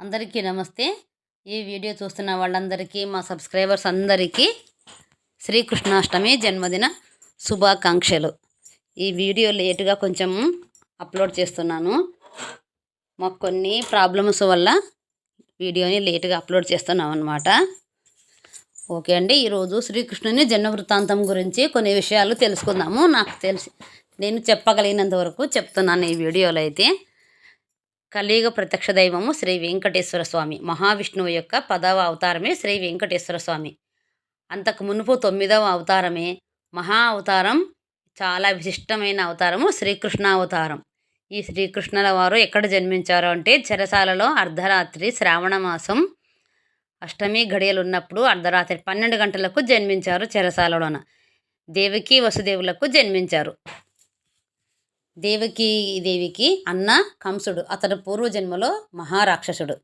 అందరికీ నమస్తే. ఈ వీడియో చూస్తున్న వాళ్ళందరికీ మా సబ్స్క్రైబర్స్ అందరికీ శ్రీకృష్ణాష్టమి జన్మదిన శుభాకాంక్షలు. ఈ వీడియో లేటుగా కొంచెం అప్లోడ్ చేస్తున్నాను. మాకు కొన్ని ప్రాబ్లమ్స్ వల్ల వీడియోని లేటుగా అప్లోడ్ చేస్తున్నాం అనమాట ఓకే అండి ఈరోజు శ్రీకృష్ణుని జన్మ వృత్తాంతం గురించి కొన్ని విషయాలు తెలుసుకుందాము. నాకు తెలిసి నేను చెప్పగలిగినంత వరకు చెప్తున్నాను ఈ వీడియోలో అయితే. కలియుగ ప్రత్యక్ష దైవము శ్రీ వెంకటేశ్వర స్వామి. మహావిష్ణువు యొక్క పదవ అవతారమే శ్రీ వెంకటేశ్వర స్వామి. అంతకు మునుపు తొమ్మిదవ అవతారమే మహా అవతారం చాలా విశిష్టమైన అవతారము శ్రీకృష్ణ అవతారం ఈ శ్రీకృష్ణుల వారు ఎక్కడ జన్మించారు అంటే చెరసాలలో అర్ధరాత్రి శ్రావణ మాసం అష్టమి గడియలు ఉన్నప్పుడు అర్ధరాత్రి పన్నెండు గంటలకు జన్మించారు చెరసాలలోన. దేవికి వసుదేవులకు జన్మించారు. దేవకి దేవికి అన్న కంసుడు. అతను పూర్వజన్మలో మహారాక్షసుడు.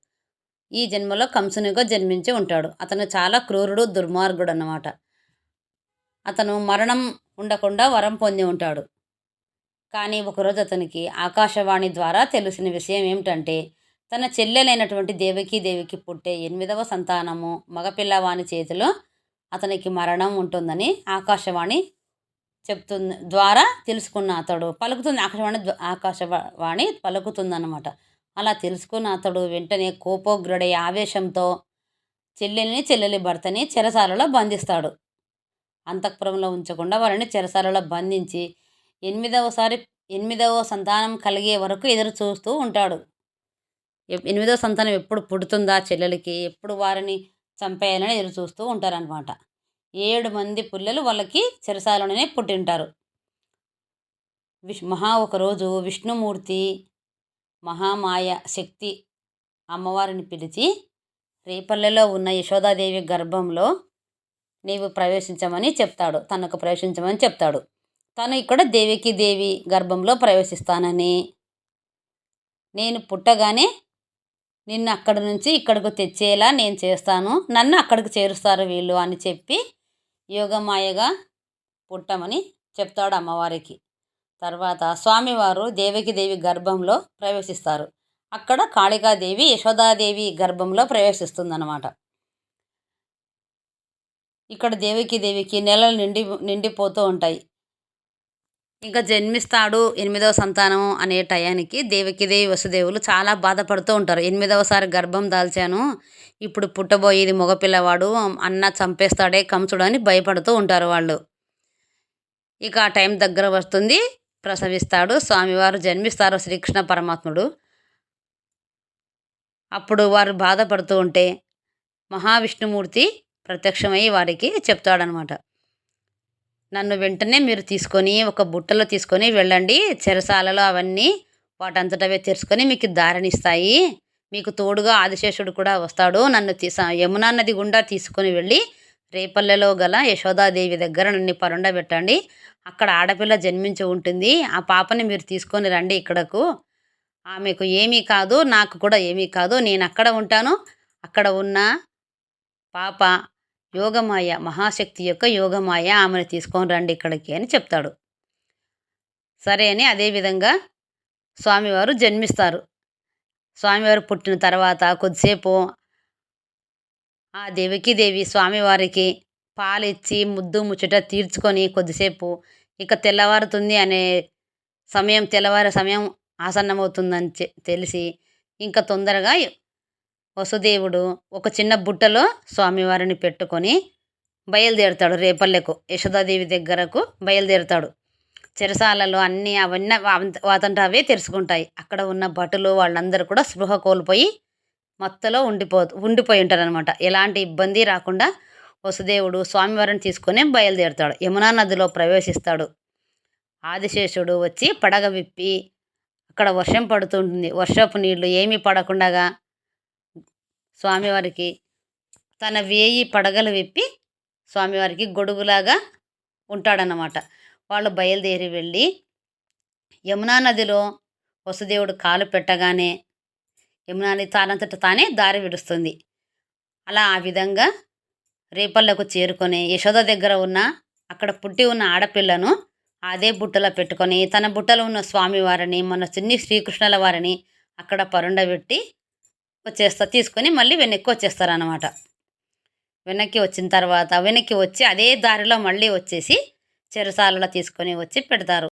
ఈ జన్మలో కంసునిగా జన్మించి ఉంటాడు. అతను చాలా క్రూరుడు దుర్మార్గుడు అన్నమాట అతను మరణం ఉండకుండా వరం పొంది ఉంటాడు. కానీ ఒకరోజు అతనికి ఆకాశవాణి ద్వారా తెలిసిన విషయం ఏమిటంటే తన చెల్లెలైనటువంటి దేవకి దేవికి పుట్టే ఎనిమిదవ సంతానము మగపిల్లవాని చేతిలో అతనికి మరణం ఉంటుందని ఆకాశవాణి చెప్తుంది ద్వారా తెలుసుకున్న అతడు పలుకుతుంది. ఆకాశవాణి ఆకాశవాణి పలుకుతుందన్నమాట. అలా తెలుసుకున్న అతడు వెంటనే కోపోగ్రుడై ఆవేశంతో చెల్లెల్ని చెల్లెలి భర్తని చెరసాలలో బంధిస్తాడు. అంతఃపురంలో ఉంచకుండా వారిని చెరసాలలో బంధించి ఎనిమిదవసారి ఎనిమిదవ సంతానం కలిగే వరకు ఎదురు చూస్తూ ఉంటాడు. ఎనిమిదవ సంతానం ఎప్పుడు పుడుతుందా చెల్లెలకి? ఎప్పుడు వారిని చంపేయాలని ఎదురు చూస్తూ ఉంటారనమాట ఏడు మంది పుల్లలు వాళ్ళకి చెరసాలలోనే పుట్టింటారు. విష్ మహా ఒకరోజు విష్ణుమూర్తి మహామాయ శక్తి అమ్మవారిని పిలిచి రేపల్లెలో ఉన్న యశోదాదేవి గర్భంలో నీవు ప్రవేశించమని చెప్తాడు. తనకు ప్రవేశించమని చెప్తాడు. తను ఇక్కడ దేవికి దేవి గర్భంలో ప్రవేశిస్తానని. నేను పుట్టగానే నిన్ను అక్కడి నుంచి ఇక్కడికి తెచ్చేలా నేను చేస్తాను. నన్ను అక్కడికి చేరుస్తారు వీళ్ళు అని చెప్పి యోగమాయగా పుట్టమని చెప్తాడు అమ్మవారికి. తర్వాత స్వామివారు దేవికిదేవి గర్భంలో ప్రవేశిస్తారు. అక్కడ కాళికాదేవి యశోదాదేవి గర్భంలో ప్రవేశిస్తుందన్నమాట. ఇక్కడ దేవకీదేవికి నెలలు నిండి నిండిపోతూ ఉంటాయి. ఇంకా జన్మిస్తాడు ఎనిమిదవ సంతానం అనే టయానికి దేవకిదేవి వసుదేవులు చాలా బాధపడుతూ ఉంటారు. ఎనిమిదవసారి గర్భం దాల్చాను ఇప్పుడు పుట్టబోయేది మగపిల్లవాడు అన్న చంపేస్తాడే కంసుడు అని భయపడుతూ ఉంటారు వాళ్ళు. ఇక ఆ టైం దగ్గర వస్తుంది ప్రసవిస్తాడు స్వామివారు జన్మిస్తారు శ్రీకృష్ణ పరమాత్ముడు. అప్పుడు వారు బాధపడుతూ ఉంటే మహావిష్ణుమూర్తి ప్రత్యక్షమై వారికి చెప్తాడనమాట. నన్ను వెంటనే మీరు తీసుకొని ఒక బుట్టలో తీసుకొని వెళ్ళండి. చెరసాలలో అవన్నీ వాటంతటవే తెరుచుకొని మీకు దారినిస్తాయి. మీకు తోడుగా ఆదిశేషుడు కూడా వస్తాడు. నన్ను తీసా యమునా నది గుండా తీసుకొని వెళ్ళి రేపల్లెలో గల యశోదాదేవి దగ్గర నన్ను పరుండబెట్టండి అక్కడ ఆడపిల్ల జన్మించి ఉంటుంది. ఆ పాపని మీరు తీసుకొని రండి ఇక్కడకు. ఆమెకు ఏమీ కాదు నాకు కూడా ఏమీ కాదు. నేను అక్కడ ఉంటాను. అక్కడ ఉన్న పాప యోగమాయ మహాశక్తి యొక్క యోగమాయ ఆమెను తీసుకొని రండి ఇక్కడికి అని చెప్తాడు. సరే అని అదేవిధంగా స్వామివారు జన్మిస్తారు. స్వామివారు పుట్టిన తర్వాత కొద్దిసేపు ఆ దేవికి దేవి స్వామివారికి పాలిచ్చి ముద్దు ముచ్చట తీర్చుకొని కొద్దిసేపు ఇక తెల్లవారుతుంది అనే సమయం తెల్లవారే సమయం ఆసన్నమవుతుందని తెలిసి ఇంకా తొందరగా వసుదేవుడు ఒక చిన్న బుట్టలో స్వామివారిని పెట్టుకొని బయలుదేరుతాడు రేపల్లెకు. యశోదాదేవి దగ్గరకు బయలుదేరుతాడు. చెరసాలలో అన్నీ అవన్నీ వాతంట అవే తెరుచుకుంటాయి. అక్కడ ఉన్న భటులు వాళ్ళందరూ కూడా స్పృహ కోల్పోయి మత్తులో ఉండిపో ఉండిపోయి ఉంటారనమాట ఎలాంటి ఇబ్బంది రాకుండా వసుదేవుడు స్వామివారిని తీసుకొని బయలుదేరుతాడు. యమునా నదిలో ప్రవేశిస్తాడు. ఆదిశేషుడు వచ్చి పడగ విప్పి అక్కడ వర్షం పడుతుంటుంది వర్షపు నీళ్ళు ఏమీ పడకుండాగా స్వామివారికి తన వేయి పడగలు విప్పి స్వామివారికి గొడుగులాగా ఉంటాడనమాట వాళ్ళు బయలుదేరి వెళ్ళి యమునా నదిలో వసుదేవుడు కాలు పెట్టగానే యమునా నది తానంతట తానే దారి విడుస్తుంది. అలా ఆ విధంగా రేపల్లకు చేరుకొని యశోద దగ్గర ఉన్న అక్కడ పుట్టి ఉన్న ఆడపిల్లను అదే బుట్టలో పెట్టుకొని తన బుట్టలో ఉన్న స్వామివారిని మన చిన్ని శ్రీకృష్ణుల వారిని అక్కడ పరుండబెట్టి వచ్చేస్తా తీసుకొని మళ్ళీ వెనక్కి వచ్చేస్తారనమాట వెనక్కి వచ్చిన తర్వాత వెనక్కి వచ్చి అదే దారిలో మళ్ళీ వచ్చేసి చెరసాలలో తీసుకొని వచ్చి పెడతారు.